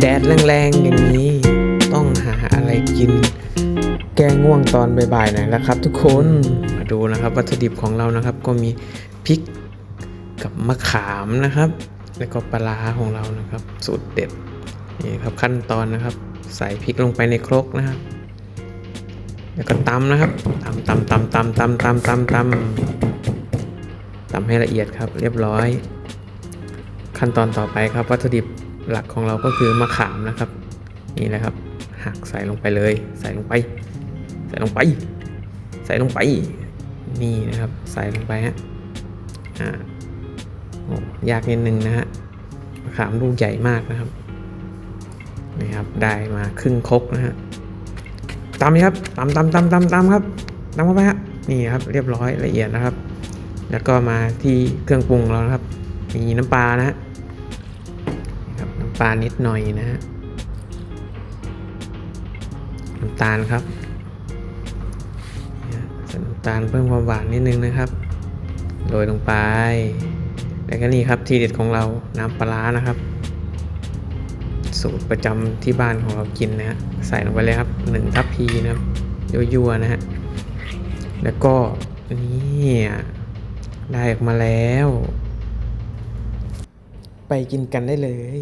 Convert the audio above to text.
แดดแรงๆอย่างนี้ต้องหาอะไรกิน แก้ง่วงตอนบ่ายๆหน่อยแล้วครับ ทุกคนมาดูนะครับ วัตถุดิบของเรานะครับ ก็มีพริกกับมะขามนะครับ แล้วก็ปลาร้าของเรานะครับ สูตรเด็ดนี่ครับขั้นตอนนะครับ ใส่พริกลงไปในครกนะครับ แล้วก็ตำนะครับตำตำตำตำตำตำตำตำตำให้ละเอียดครับ เรียบร้อย ขั้นตอนต่อไปครับวัตถุดิบ หลักของเราก็คือมะขามนะครับ นี่แหละครับ หักใส่ลงไปเลย ใส่ลงไป ใส่ลงไป ใส่ลงไป นี่นะครับ ใส่ลงไปฮะอ่าโอ้ยากนิดนึงนะฮะมะขามลูกใหญ่มากนะครับนี่ครับ ได้มาครึ่งครกนะฮะตำครับตำตำตำตำตำครับตำเข้าไปฮะนี่ครับเรียบร้อยละเอียดนะครับ แล้วก็มาที่เครื่องปรุงเรานะครับ มีน้ำปลานะฮะ ลานิดหน่อยนะฮะน้ำตาลครับใส่น้ำตาลเพิ่มความหวานนิดนึงนะครับโรยลงไปแล้วก็นี่ครับทีเด็ดของเราน้ำปลาร้านะครับ สูตรประจำที่บ้านของเรากินนะฮะใส่ลงไปเลยครับหนึ่งทัพพีนะครับยั่วๆนะฮะแล้วก็นี่ได้ออกมาแล้ว ไปกินกันได้เลย